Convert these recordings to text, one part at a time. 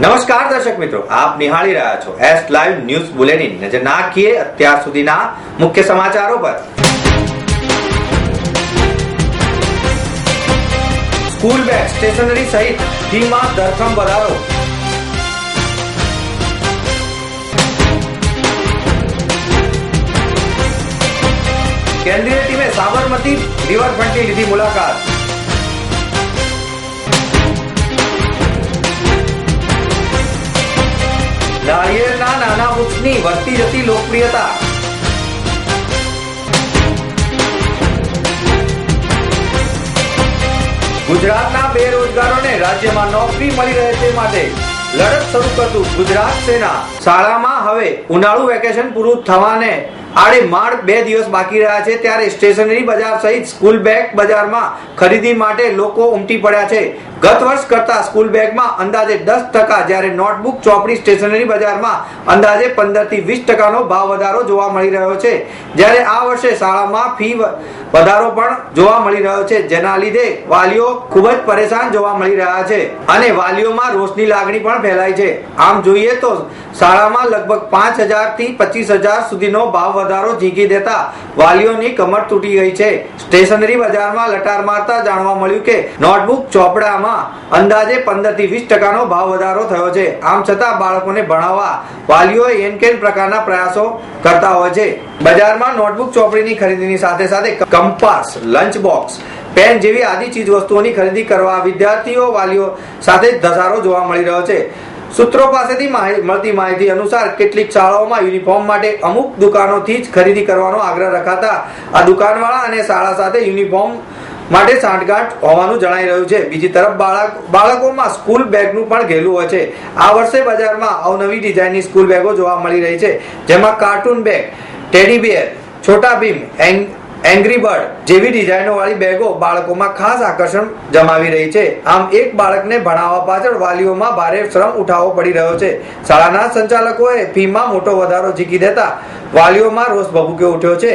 નમસ્કાર દર્શક મિત્રો, આપ નિહાળી રહ્યા છો એસ લાઈવ ન્યૂઝ બુલેટિન નજર નાખીએ અત્યાર સુધીના મુખ્ય સમાચારો પર. સ્કૂલ બેગ, સ્ટેશનરી સહિત ફીમાં ધરખમ વધારો. કેન્દ્રીય ટીમે સાબરમતી રિવરફ્રન્ટની લીધી મુલાકાત. નાળિયેરના નાના વૃક્ષની વધતી જતી લોકપ્રિયતા. ગુજરાતના બેરોજગારોને રાજ્યમાં નોકરી મળી રહે તે માટે લડત શરૂ કરતું ગુજરાત સેના. શાળામાં હવે ઉનાળુ વેકેશન પૂરું થવાને આડે માળ બે દિવસ બાકી રહ્યા છે ત્યારે સ્ટેશનરી બજાર સહિત સ્કૂલ બેગ બજારમાં ખરીદી માટે લોકો ઉમટી પડ્યા છે. ગત વર્ષ કરતા સ્કૂલ બેગમાં અંદાજે દસ ટકા જ્યારે નોટબુક ચોપડી સ્ટેશનરી બજારમાં અંદાજે પંદરથી વીસ ટકાનો ભાવ વધારો જોવા મળી રહ્યો છે. જ્યારે આ વર્ષે શાળામાં ફી વધારો પણ જોવા મળી રહ્યો છે, જેના લીધે વાલીઓ ખૂબ જ પરેશાન જોવા મળી રહ્યા છે અને વાલીઓમાં રોષની લાગણી પણ ફેલાઈ છે. આમ જોઈએ તો શાળામાં લગભગ પાંચ હજારથી પચીસ હજાર સુધીનો ભાવ વધારો ઝીકી દેતા વાલીઓની કમર તૂટી ગઈ છે. સ્ટેશનરી બજારમાં લટાર મારતા જાણવા મળ્યું કે નોટબુક ચોપડામાં અંદાજે પંદરથી વીસ ટકાનો ભાવ વધારો થયો છે. આમ છતાં બાળકોને ભણાવવા વાલીઓ એન કેન પ્રકારના પ્રયાસો કરતા હોય છે. બજારમાં નોટબુક ચોપડીની ખરીદીની સાથે સાથે કંપાસ લંચ બોક્સ પેન જેવી આદિ ચીજ વસ્તુઓની ખરીદી કરવા વિદ્યાર્થીઓ વાલીઓ સાથે ધસારો જોવા મળી રહ્યો છે. સૂત્રો પાસેથી મળતી માહિતી અનુસાર કેટલીક શાળાઓમાં યુનિફોર્મ માટે અમુક દુકાનોથી જ ખરીદી કરવાનો આગ્રહ રખાતા આ દુકાનવાળા અને શાળા સાથે યુનિફોર્મ માટે સાંઠગાંઠ હોવાનું જણાઈ રહ્યું છે. બીજી તરફ બાળક, બાળકોમાં સ્કૂલ બેગનું પણ ઘેલું હોય છે. આ વર્ષે બજારમાં અવનવી ડિઝાઇનની સ્કૂલ બેગો જોવા મળી રહી છે, જેમાં cartoon bag, teddy bear, Chhota Bheem, એંગ- angry bird જેવી ડિઝાઇનો વાળી બેગો બાળકોમાં ખાસ આકર્ષણ જમાવી રહી છે. આમ એક બાળકને ભણાવવા પાછળ વાલીઓમાં ભારે શ્રમ ઉઠાવવો પડી રહ્યો છે. શાળાના સંચાલકોએ ફીમાં મોટો વધારો ઝીકી દેતા વાલીઓમાં રોષ ભભૂક્યો ઉઠ્યો છે.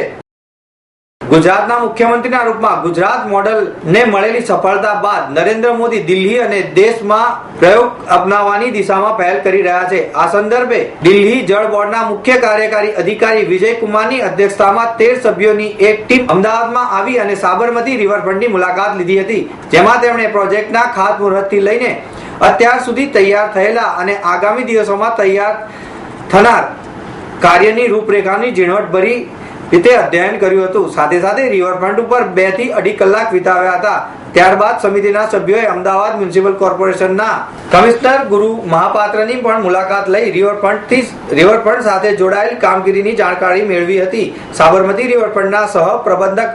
ગુજરાતના મુખ્યમંત્રીના રૂપમાં ગુજરાત મોડલને મળેલી સફળતા બાદ નરેન્દ્ર મોદી દિલ્હી અને દેશમાં પ્રયોગ અપનાવવાની દિશામાં પહેલ કરી રહ્યા છે. આ સંદર્ભે દિલ્હી જળ બોર્ડના મુખ્ય કાર્યકારી અધિકારી વિજય કુમારની અધ્યક્ષતામાં તેર સભ્યોની એક ટીમ અમદાવાદમાં આવી અને સાબરમતી રિવરફ્રન્ટની મુલાકાત લીધી હતી, જેમાં તેમણે પ્રોજેક્ટના ખાતમુહૂર્તથી લઈને અત્યાર સુધી તૈયાર થયેલા અને આગામી દિવસોમાં તૈયાર થનાર કાર્યની રૂપરેખાની ઝીણવટભરી રીતે અધ્યયન કર્યું હતું. સાથે સાથે રિવરફ્રન્ટ ઉપર બેથી અઢી કલાક વિતાવ્યા હતા. ત્યારબાદ સમિતિના સભ્યોએ અમદાવાદ મ્યુનિસિપલ કોર્પોરેશનના કમિશનર ગુરુ મહાપાત્રની પણ મુલાકાત લઈ રિવરફ્રન્ટથી રિવરફ્રન્ટ સાથે જોડાયેલ કામગીરીની જાણકારી મેળવી હતી. સાબરમતી રિવરફ્રન્ટના સહ પ્રબંધક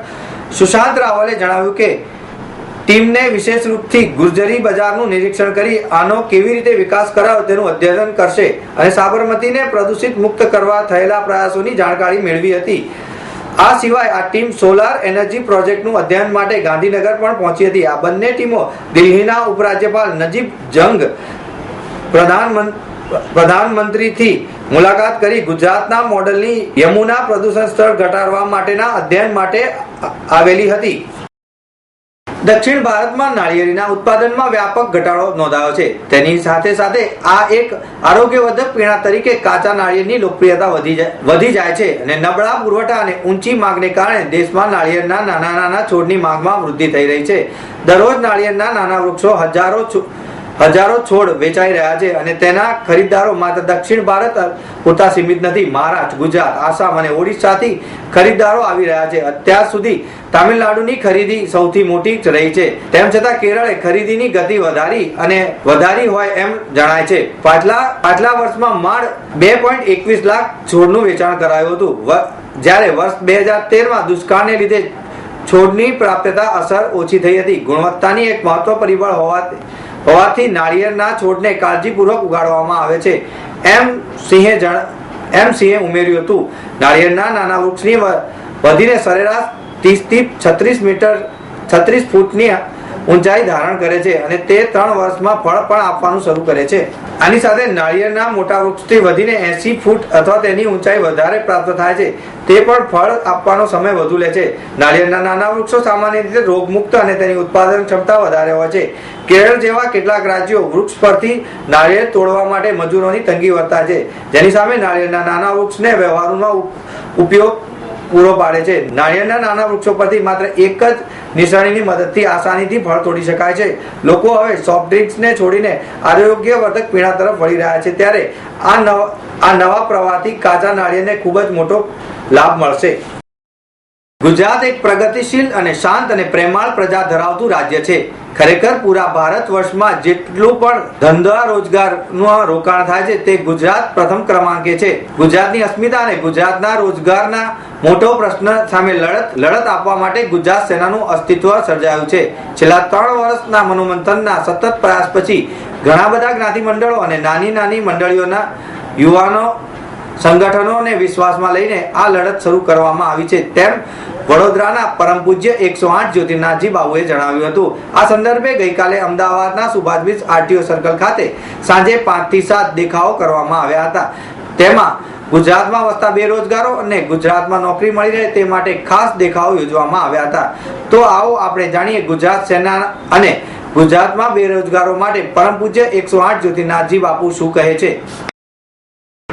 સુશાંત રાવલે જણાવ્યું કે ટીમને વિશેષ રૂપથી ગુર્જરી બજારનું નિરીક્ષણ કરી આનો કેવી રીતે વિકાસ કરાવો તેનું અધ્યયન કરશે અને સાબરમતીને પ્રદૂષિત મુક્ત કરવા થયેલા પ્રયાસોની જાણકારી મેળવી હતી. આ સિવાય આ ટીમ સોલાર એનર્જી પ્રોજેક્ટનું અધ્યયન માટે ગાંધીનગર પણ પહોંચી હતી. આ બંને ટીમો દિલ્હીના ઉપરાજ્યપાલ નજીબ જંગ પ્રધાનમંત્રી પ્રધાનમંત્રીથી મુલાકાત કરી ગુજરાતના મોડલની યમુના પ્રદૂષણ સ્તર ઘટાડવા માટેના અધ્યયન માટે આવેલી હતી. દક્ષિણ ભારતમાં નાળિયેરીના ઉત્પાદનમાં વ્યાપક ઘટાડો નોંધાયો છે. તેની સાથે સાથે આ એક આરોગ્યવર્ધક પીણા તરીકે કાચા નાળિયેરની લોકપ્રિયતા વધી જાય વધી જાય છે અને નબળા પુરવઠા અને ઊંચી માંગને કારણે દેશમાં નાળિયેરના નાના નાના છોડની માંગમાં વૃદ્ધિ થઈ રહી છે. દરરોજ નાળિયેરના નાના વૃક્ષો હજારો હજારો છોડ વેચાઈ રહ્યા છે અને તેના ખરીદદારો માત્ર દક્ષિણ ભારત પૂરતા સીમિત નથી. મહારાષ્ટ્ર, ગુજરાત, આસામ અને ઓડિશાથી ખરીદદારો આવી રહ્યા છે. અત્યાર સુધી તામિલનાડુની ખરીદી સૌથી મોટી રહી છે. તેમ છતાં કેરળે ખરીદીની ગતિ વધારી અને વધારી હોય એમ જણાય છે. પાછલા પાછલા વર્ષમાં માળ બે પોઈન્ટ એકવીસ લાખ છોડનું વેચાણ કરાયું હતું. જ્યારે વર્ષ બે હજાર તેરમાં દુષ્કાળને લીધે છોડની પ્રાપ્યતા અસર ઓછી થઈ હતી. ગુણવત્તાની એક મહત્વ પરિબળ હોવાથી હોવાથી નાળિયેરના છોડને કાળજીપૂર્વક ઉગાડવામાં આવે છે. એમ સિંહે જણ, એમ સિંહે ઉમેર્યું હતું. નાળિયેરના નાના વૃક્ષની વધીને સરેરાશ ત્રીસથી છત્રીસ મીટર, છત્રીસ ફૂટની ઊંચાઈ ધારણ કરે છે અને તે ત્રણ વર્ષમાં ફળ પણ આપવાનું શરૂ કરે છે. આની સાથે નાળિયેરના મોટા વૃક્ષથી વધીને એસી ફૂટ અથવા તેની ઊંચાઈ વધારે પ્રાપ્ત થાય છે. તે પણ ફળ આપવાનો સમય વધુ લે છે. નાળિયેરના નાના વૃક્ષો સામાન્ય રીતે રોગમુક્ત અને તેની ઉત્પાદન ક્ષમતા વધારે હોય છે. કેરળ જેવા કેટલાક રાજ્યો વૃક્ષ પરથી નાળિયેર તોડવા માટે મજૂરોની તંગી વર્તા છે. જેની સામે નાળિયેરના નાના વૃક્ષને વ્યવહારોમાં ઉપયોગ પૂરો પાડે છે. નાળિયેરના નાના વૃક્ષો પરથી માત્ર એક જ નિશાનીની મદદથી, આસાનીથી ફળ તોડી શકાય છે. લોકો હવે સોફ્ટ ડ્રિંક્સને છોડીને આરોગ્યવર્ધક પીણા તરફ વળી રહ્યા છે. ત્યારે આ નવા આ નવા પ્રવાહથી કાચા નાળિયેરને ખૂબ જ મોટો લાભ મળશે. ગુજરાત એક પ્રગતિશીલ અને શાંત અને પ્રેમાળ પ્રજા ધરાવતું રાજ્ય છે. ખરેખર પૂરા ભારત વર્ષમાં જેટલું પણ ધંધા રોજગારનું રોકાણ થાય છે, તે ગુજરાત પ્રથમ ક્રમાંકે છે. ગુજરાતની અસ્મિતા અને ગુજરાતના રોજગારના મોટો પ્રશ્ન સામે લડત લડત આપવા માટે ગુજરાત સેનાનું અસ્તિત્વ સર્જાયું છે. છેલ્લા ત્રણ વર્ષના મનોમંથનના સતત પ્રયાસ પછી ઘણા બધા જ્ઞાતિ મંડળો અને નાની નાની મંડળીઓના યુવાનો સંગઠનોને વિશ્વાસમાં લઈને આ લડત શરૂ કરવામાં આવી છે તેમ વડોદરાના પરમ પૂજ્ય એકસો આઠ જ્યોતિર્નાથજી બાબુએ જણાવ્યું હતું. આ સંદર્ભે ગઈકાલે અમદાવાદના સુભાષ બીચ આરટીઓ સર્કલ ખાતે સાંજે પાંચથી સાત દેખાવો કરવામાં આવ્યા હતા. તેમાં ગુજરાતમાં વસતા બેરોજગારો અને ગુજરાતમાં નોકરી મળી રહે તે માટે ખાસ દેખાવો યોજવામાં આવ્યા હતા. તો આવો આપણે જાણીએ ગુજરાત સેના અને ગુજરાતમાં બેરોજગારો માટે પરમ પૂજ્ય એકસો આઠ જ્યોતિનાથજી બાપુ શું કહે છે.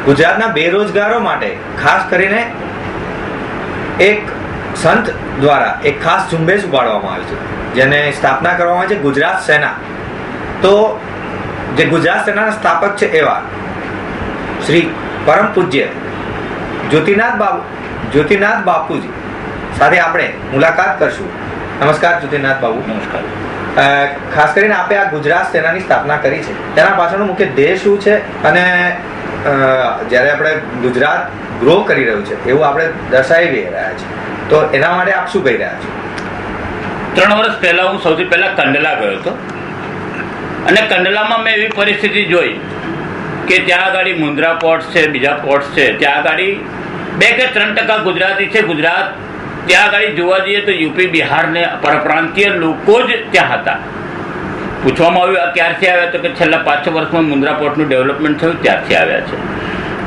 ગુજરાતના બેરોજગારો માટે ખાસ કરીને એક સંત દ્વારા એક ખાસ ઝુંબેશ ઉપાડવામાં આવી છે જેને સ્થાપના કરવામાં આવી છે ગુજરાત સેના. તો જે ગુજરાત સેનાના સ્થાપક છે એવા શ્રી પરમ પૂજ્ય જ્યોતિનાથ બાબુ જ્યોતિનાથ બાપુજી સાથે આપણે મુલાકાત કરશું. નમસ્કાર જ્યોતિનાથ બાબુ. નમસ્કાર. ખાસ કરીને આપે આ ગુજરાત સેનાની સ્થાપના કરી છે. તેના પાછળનો મુખ્ય ધ્યેય શું છે? અને જ્યારે આપણે ગુજરાત ગ્રો કરી રહ્યું છે, એવું આપણે દર્શાવી રહ્યા છે તો એના માટે આપ શું કહી રહ્યા છો? ત્રણ વર્ષ પહેલાં હું સૌથી પહેલાં કંડલા ગયો હતો. અને કંડલામાં મેં એવી પરિસ્થિતિ જોઈ કે ત્યાં આગળ મુન્દ્રા પોર્ટ છે, બીજા પોર્ટ છે. ત્યાં આગળ બે કે ત્રણ ટકા ગુજરાતી છે. ગુજરાત, ત્યાં આગળ જોવા જઈએ તો યુપી બિહારને પરપ્રાંતીય લોકો જ ત્યાં હતા. પૂછવામાં આવ્યું ક્યારથી આવ્યા? તો કે છેલ્લા પાંચ વર્ષમાં મુન્દ્રા પોર્ટનું ડેવલપમેન્ટ થયું, ત્યારથી આવ્યા છે.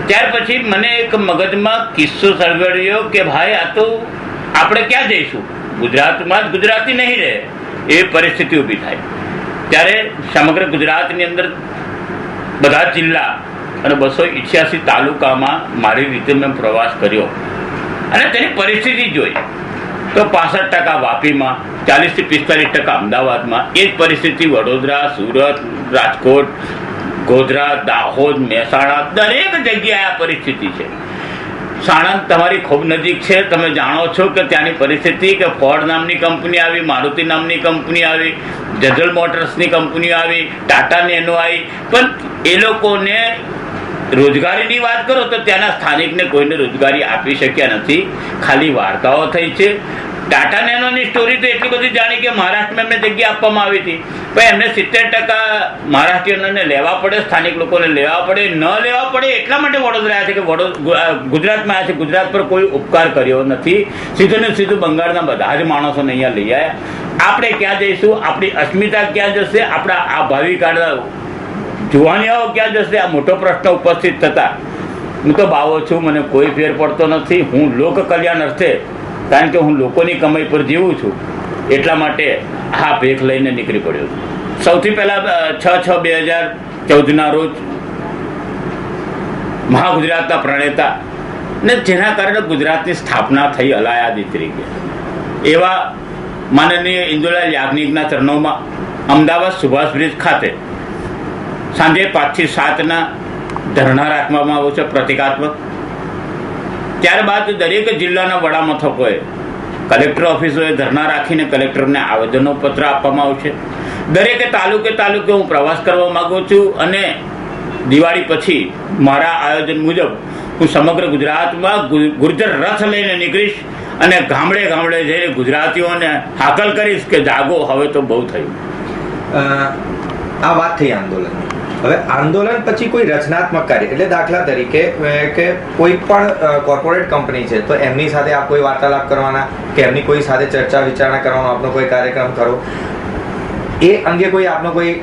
ત્યાર પછી મને એક મગજમાં કિસ્સો સળગડ્યો કે ભાઈ, આ તો આપણે ક્યાં જઈશું? ગુજરાતમાં જ ગુજરાતી નહીં રહે. એ પરિસ્થિતિ ઊભી થાય. ત્યારે સમગ્ર ગુજરાતની અંદર બધા જિલ્લા અને બસો ઇઠ્યાસી તાલુકામાં મારી રીતે મેં પ્રવાસ કર્યો. અને તેની પરિસ્થિતિ જોઈ. તો પાસઠ ટકા વાપીમાં ચાલીસથી પિસ્તાલીસ ટકા અમદાવાદમાં એ જ પરિસ્થિતિ, વડોદરા, સુરત, રાજકોટ, ગોધરા, દાહોદ, મહેસાણા, દરેક જગ્યાએ આ પરિસ્થિતિ છે. સાણંદ તમારી ખૂબ નજીક છે. તમે જાણો છો કે ત્યાંની પરિસ્થિતિ કે ફોર્ડ નામની કંપની આવી, મારુતિ નામની કંપની આવી જનરલ મોટર્સની કંપનીઓ આવી ટાટા નેનો આવી. પણ એ લોકોને રોજગારીની વાત કરો તો ત્યાંના સ્થાનિકને કોઈને રોજગારી આપી શક્યા નથી. ખાલી વાર્તાઓ થઈ છે. ટાટા નેનોની સ્ટોરી તો એટલી બધી જાણી કે મહારાષ્ટ્રમાં એમને જગ્યા આપવામાં આવી હતી. પણ એમને સિત્તેર ટકા મહારાષ્ટ્રીયનોને લેવા પડે, સ્થાનિક લોકોને લેવા પડે, ન લેવા પડે એટલા માટે વડોદરા આવ્યા છે કે વડોદરા ગુજરાતમાં આવ્યા છે. ગુજરાત પર કોઈ ઉપકાર કર્યો નથી. સીધું ને સીધું બંગાળના બધા જ માણસોને અહીંયા લઈ આવ્યા. આપણે ક્યાં જઈશું? આપણી અસ્મિતા ક્યાં જશે? આપણા આ ભાવિ કાળ જુવાનિયાઓ ક્યાં જશે? આ મોટો પ્રશ્ન ઉપસ્થિત થતા. હું તો બાવો છું, મને કોઈ ફેર પડતો નથી. હું લોક કલ્યાણ અર્થે કારણ કે હું લોકોની કમાઈ પર જીવું છું, એટલા માટે આ ભેખ લઈને નીકળી પડ્યો છું. સૌથી પહેલાં છ છ, બે હજાર ચૌદના રોજ મહાગુજરાતના પ્રણેતા ને જેના કારણે ગુજરાતની સ્થાપના થઈ અલાયાદી તરીકે. એવા માનનીય ઇન્દુલાલ યાજ્ઞિકના ચરણોમાં અમદાવાદ સુભાષ બ્રિજ ખાતે સાંજે પાંચથી સાતના ધરણા રાખવામાં આવ્યો છે, પ્રતિકાત્મક. ત્યારબાદ દરેક જિલ્લાના વડા મથકોએ કલેક્ટર ઓફિસોએ ધરણા રાખીને કલેક્ટરને આવેદનો પત્ર આપવામાં આવશે. દરેકે તાલુકે તાલુકે હું પ્રવાસ કરવા માગું છું અને દિવાળી પછી મારા આયોજન મુજબ હું સમગ્ર ગુજરાતમાં ગુર્જર રથ લઈને નીકળીશ અને ગામડે ગામડે જઈને ગુજરાતીઓને હાકલ કરીશ કે જાગો, હવે તો બહુ થયું. આ વાત થઈ આંદોલન હવે આંદોલન પછી કોઈ રચનાત્મક કાર્ય, એટલે દાખલા તરીકે કે કોઈ પણ કોર્પોરેટ કંપની છે, તો એમની સાથે આપ કોઈ વાર્તાલાપ કરવાના, કે એમની કોઈ સાથે ચર્ચા વિચારણા કરવાનો આપનો કોઈ કાર્યક્રમ કરો એ અંગે કોઈ આપનો કોઈ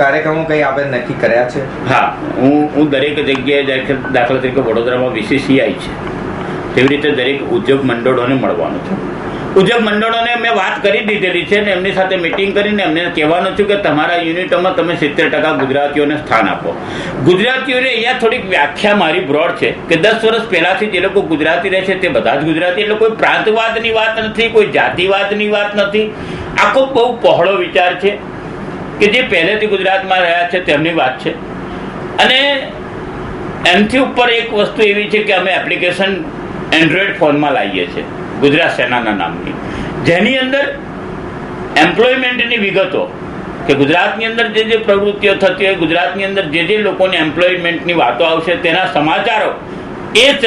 કાર્યક્રમો કંઈ આપણે નક્કી કર્યા છે? હા, હું હું દરેક જગ્યાએ દાખલા તરીકે વડોદરામાં વીસીસીઆઈ છે. તેવી રીતે દરેક ઉદ્યોગ મંડળોને મળવાનું છે. ઉદ્યોગ મંડળોને મેં વાત કરી દીધેલી છે ને એમની સાથે મિટિંગ કરીને એમને કહેવાનું છું કે તમારા યુનિટોમાં તમે સિત્તેર ટકા ગુજરાતીઓને સ્થાન આપો. ગુજરાતીઓને અહીંયા થોડીક વ્યાખ્યા મારી બ્રોડ છે કે દસ વર્ષ પહેલાંથી જે લોકો ગુજરાતી રહે છે તે બધા જ ગુજરાતી, એટલે કોઈ પ્રાંતવાદની વાત નથી, કોઈ જાતિવાદની વાત નથી. આખો બહુ પહોળો વિચાર છે કે જે પહેલેથી ગુજરાતમાં રહ્યા છે તેમની વાત છે. અને એમથી ઉપર એક વસ્તુ એવી છે કે અમે એપ્લિકેશન એન્ડ્રોઈડ ફોનમાં લાવીએ છીએ. ગુજરાત સેનાના નામની. જેની અંદર એમ્પ્લોયમેન્ટની વિગતો કે ગુજરાતની અંદર જે જે પ્રવૃત્તિઓ થતી હોય, ગુજરાતની અંદર જે જે લોકોને એમ્પ્લોયમેન્ટની વાતો આવશે, તેના સમાચારો એ જ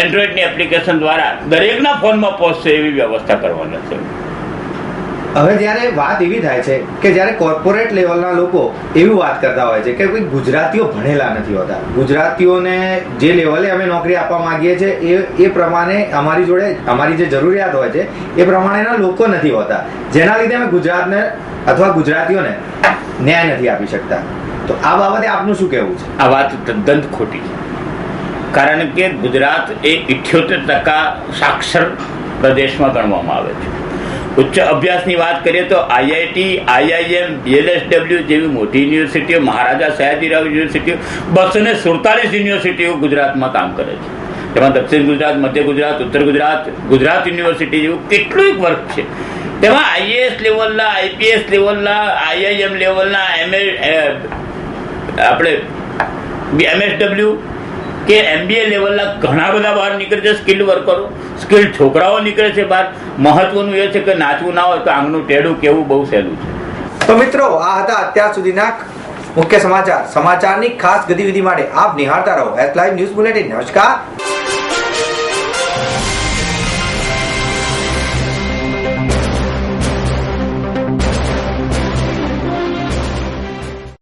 એન્ડ્રોઈડની એપ્લિકેશન દ્વારા દરેકના ફોનમાં પહોંચશે એવી વ્યવસ્થા કરવાના છે. હવે જ્યારે વાત એવી થાય છે કે જ્યારે કોર્પોરેટ લેવલના લોકો એવી વાત કરતા હોય છે કે કોઈ ગુજરાતીઓ ભણેલા નથી હોતા. ગુજરાતીઓને જે લેવલે અમે નોકરી આપવા માંગીએ છીએ એ એ પ્રમાણે અમારી જોડે, અમારી જે જરૂરિયાત હોય છે એ પ્રમાણેના લોકો નથી હોતા. જેના લીધે અમે ગુજરાતને અથવા ગુજરાતીઓને ન્યાય નથી આપી શકતા. તો આ બાબતે આપનું શું કહેવું છે? આ વાત તદ્દન ખોટી. કારણ કે ગુજરાત એ ઇઠ્યોતેર ટકા સાક્ષર પ્રદેશમાં ગણવામાં આવે છે. ઉચ્ચ અભ્યાસની વાત કરીએ તો આઈઆઈટી, આઈઆઈએમ, બીએલએસડબલ્યુ જેવી મોટી યુનિવર્સિટીઓ, મહારાજા સયાજીરાવ યુનિવર્સિટીઓ બસો ને સુડતાલીસ યુનિવર્સિટીઓ ગુજરાતમાં કામ કરે છે. તેમાં દક્ષિણ ગુજરાત, મધ્ય ગુજરાત, ઉત્તર ગુજરાત ગુજરાત યુનિવર્સિટી જેવું કેટલું વર્ક છે. તેમાં આઈએએસ લેવલના, આઈપીએસ લેવલના, આઈઆઈએમ લેવલના એમએ આપણે એમએસડબલ્યુ કે એમબીએ લેવલના ઘણા બધા બહાર નીકળે છે સ્કિલ્ડ વર્કરો સ્કિલ્ડ છોકરાઓ નીકળે છે બહાર. મહત્વનું એ છે કે નાચવું ના હોય તો આંગનું ટેડું કેવું બહુ સહેલું છે. તો મિત્રો, આ હતા અત્યાર સુધીના મુખ્ય સમાચાર. સમાચારની ખાસ ગતિવિધિ માટે આપ નિહાળતા રહો. એસ લાઈવ ન્યૂઝ બુલેટિન નમસ્કાર.